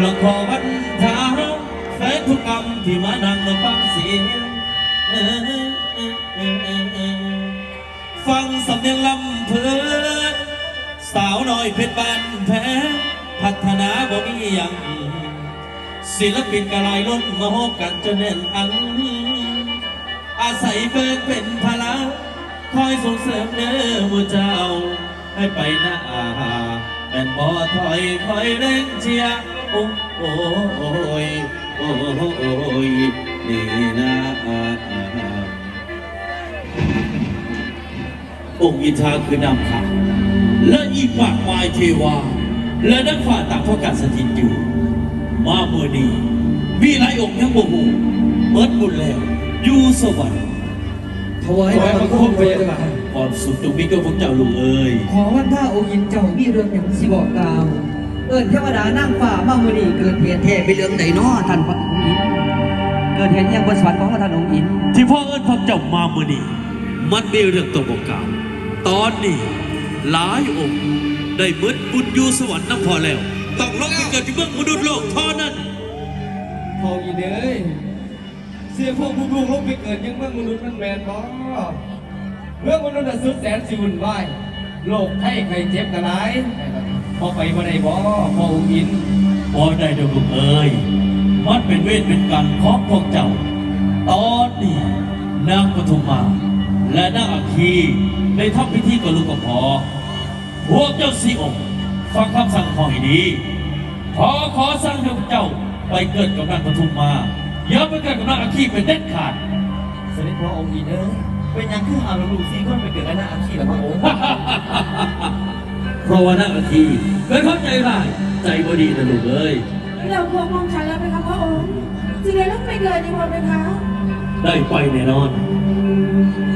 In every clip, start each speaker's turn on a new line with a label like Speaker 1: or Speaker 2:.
Speaker 1: ละขอวันทาแฟนทุกกรรมที่มานั่งฟังเสียงฟังสำเนียงลำเพลินสาวน้อยเพชรบ้านแพ้พัฒนาบ่มีอย่างศิลปินกระไรล้นมาฮบกันจนแน่นอัง อาศัยเบิกเป็นพลังคอยส่งเสริมเด้อหมูเจ้า ให้ไปหน้าแม่นบ่ถอยคอยเร่งเชียร์ โอ้โอ้โอ้ยโอ้โอ้ยนี่นะองค์อินทราคือนำขาวและอีกมากมายเทวา และนักฝ่าต่างพระการสถิตอยู่ มาเมื่อนี้มีหลายองค์ยังบ่หูเมิดบุญแล้ว อยู่สวรรค์
Speaker 2: ถวายบังคมไปยังค่ะ
Speaker 1: ก่อนสุดจงมีกับพวกเจ้าลุงเอ้ย
Speaker 2: ขอวันท่าองค์ยินเจ้ามีเรื่องอย่างสิบอกกล่าว เอิญเทวดานั่งฝ่ามามือนีเกิดเหตุแท้เป็นเรื่องใดน้อท่านพระองค์ยินเกิดเหตุยังบนสวรรค์ของท่านองค์ยิน
Speaker 1: ที่พ่อเอิญพวกเจ้ามาเมื่อนี้มันมีเรื่องตัวบอกกล่าวตอนนี้หลายองค์ได้เมิดบุญอยู่สวรรค์น้ำพอแล้วต้องลงไปเกิดที่เมืองมนุษย์โลกเท่านั้น
Speaker 3: พออีเด้ยเสียพวกผู้ลูกลงไปเกิดยังเมืองมนุษย์มันแมนบ่เมืองมนุษย์น่ะสุดแสนสิวุ่นวายโรคไข้ไข้เจ็บกระไร พอไปบ่ได้บ่พอองค์อิน
Speaker 1: พอได้ดอกลูกเอ้ยมันเป็นเวทเป็นกรรมของพวกเจ้า ตอนนี้นางปฐุมมาและนางอัคคีได้ทำพิธีกับลูกกระพอพวกเจ้าสี่องค์ฟังคำสั่งของให้ดีขอขอสั่งให้พวกเจ้าไปเกิดกับนางปฐุมมาอย่าไปเกิดกับนางอัคคีเป็นเด็ดขาด
Speaker 3: เสด็จพ่อองค์อินเอ้ยเป็นหยังคือเอาลูกสี่คนไปเกิดในหน้าอาคีแล้วพระองค์
Speaker 1: เพราะว่านางอัคคีเป็นคนใจร้ายใจบดีนะลูกเอ้ย
Speaker 4: เราพวกมองฉันแล้วไหมคะพระองค์จริงเลยต้องไปเกิดในวันไหมคะ
Speaker 1: ได้ไปแน่นอน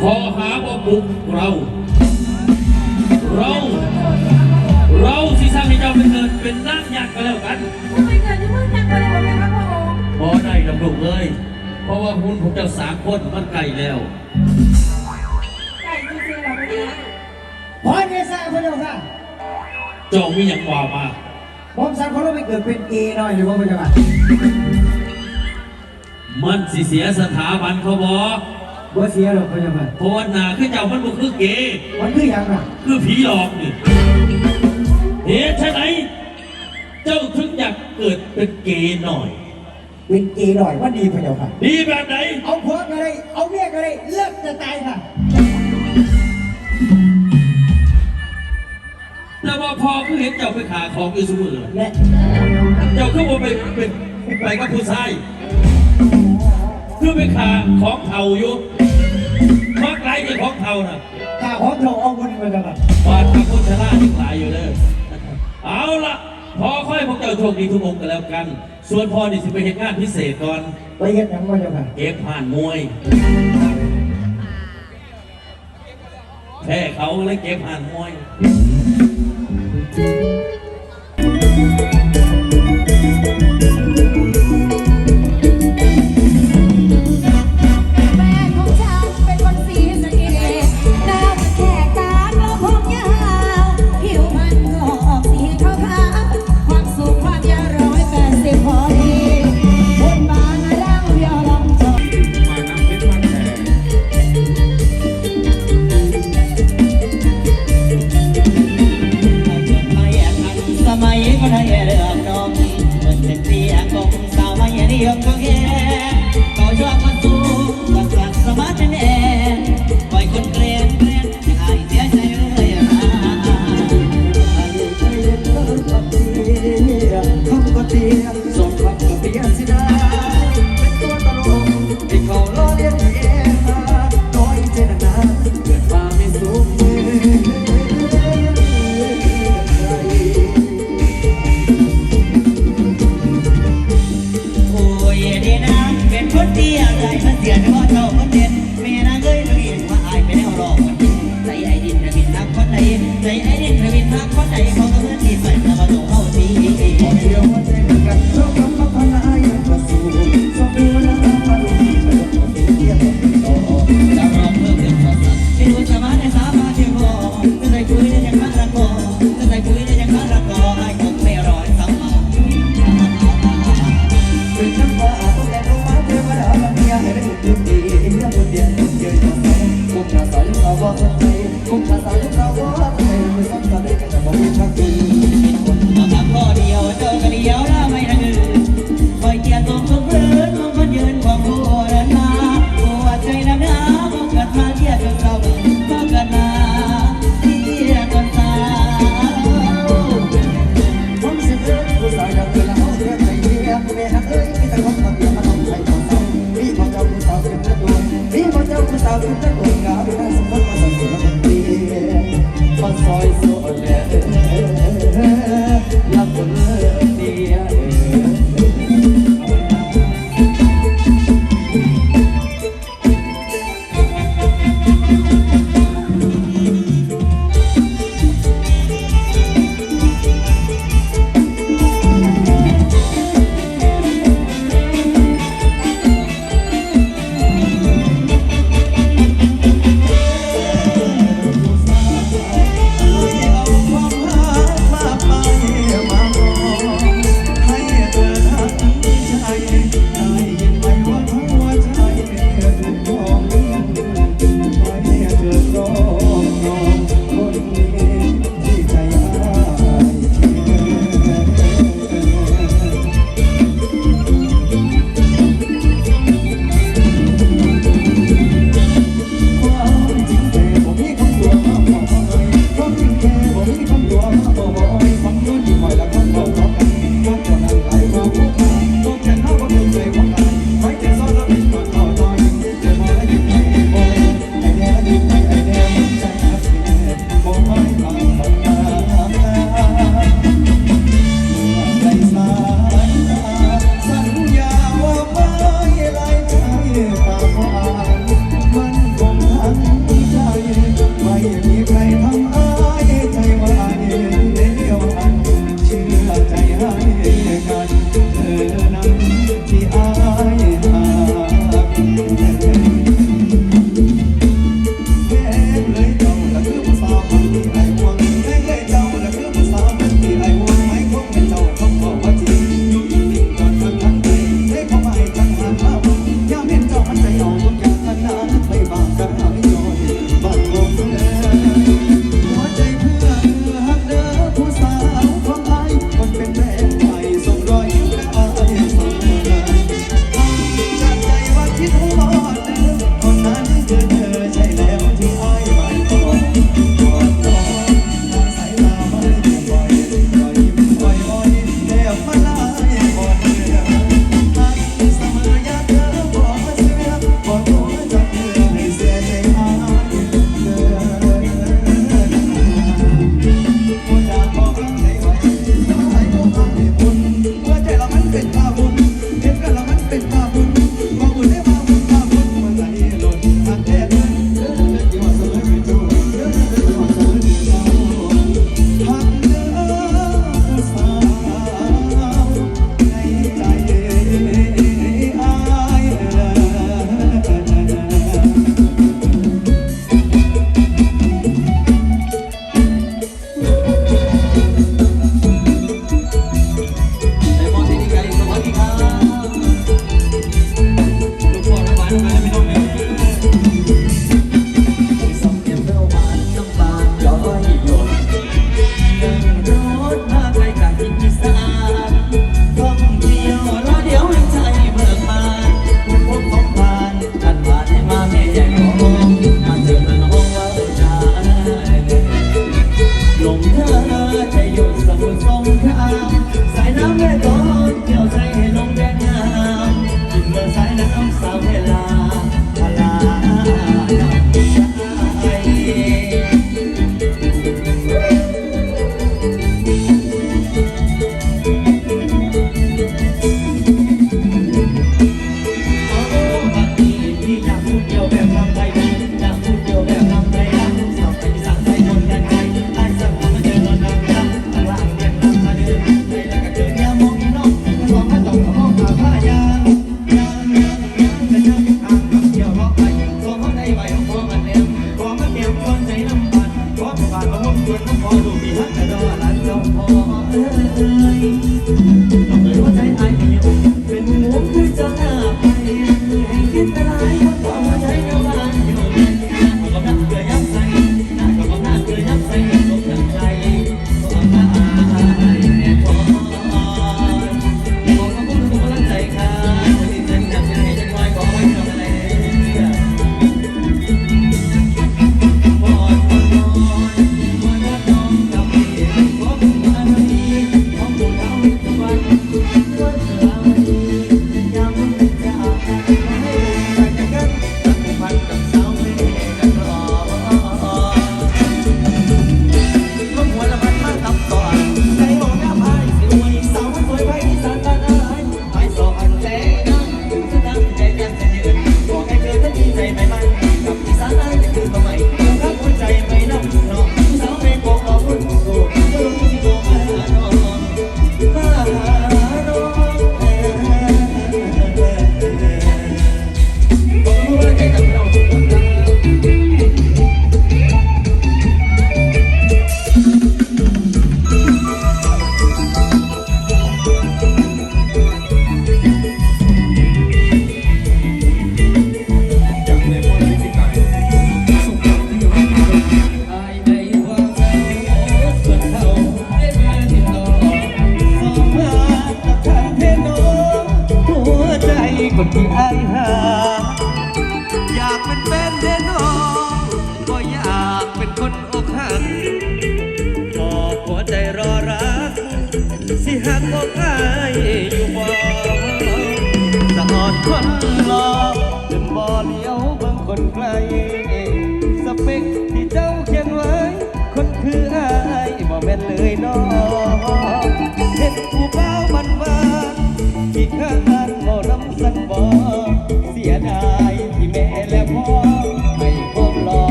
Speaker 1: ขอหาว่าบุกเรา เรา เราสิสร้างให้เจ้าเป็นเกิดเป็นนางยักษ์ก็แล้วกัน
Speaker 4: ถ้าไปเกิดในเมืองยังไปเลยไหมคะพระองค์
Speaker 1: พอได้ดำรงเลยเพราะว่าหุ่นของเจ้าสามคนมันไกลแล้ว
Speaker 4: ไก่จริงๆเหรอพระเจ้า
Speaker 2: พอเดชะพระเจ้าค่ะ
Speaker 1: จองมีอย่างว่ามา
Speaker 2: ผมสั่งเขาเราไปเกิดเป็นเอหน่อยหรือว่าพระเจ้าค่ะ
Speaker 1: มันสิเสียสถาบันเขาบอก
Speaker 2: บ่เสียหรอกพระเจ้าค่ะ
Speaker 1: เพราะว่าหนาคือเจ้ามันบ่คือเกย์
Speaker 2: มันคืออย่างน่ะ
Speaker 1: คือผีหลอกนี่เหตุไฉนเจ้าถึงอยากเกิดเป็นเกย์หน่อย
Speaker 2: เป็นเอหน่อยว่าดีพระเจ้าค่ะ
Speaker 1: ดีแบบไหน
Speaker 2: เอาผัวก็ได้เอาเมียก็ได้เลิกจะตายค่ะ
Speaker 1: แต่ว่าพอคือเห็นเจ้าไปขาของอยู่เสมอ
Speaker 2: และ
Speaker 1: เจ้าคือว่าไปเป็นไปกับผู้ชายคือไปขาของเท่าอยู่มักไรที่ของเท่าน่ะ
Speaker 2: ข้าของเราเอาบุญพระเจ้าค่ะ
Speaker 1: วาดพระพุทธราชทั้งหลายอยู่เลยเอาละพอค่อยพวกเจ้าโชคดีทุกองค์กันแล้วกัน ส่วนพอนี่สิไปเห็นงานพิเศษก่อน
Speaker 2: ไปเฮ็ดหยังพระเจ้าค่ะเก็บผ่านมวย
Speaker 3: แพ้
Speaker 2: เขาเลยเก็บผ่านมวย
Speaker 5: แ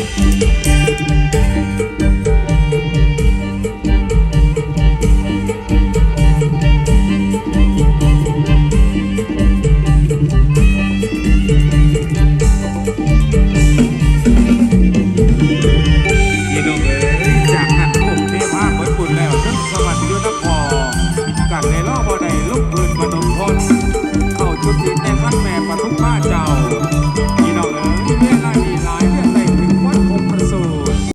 Speaker 5: it.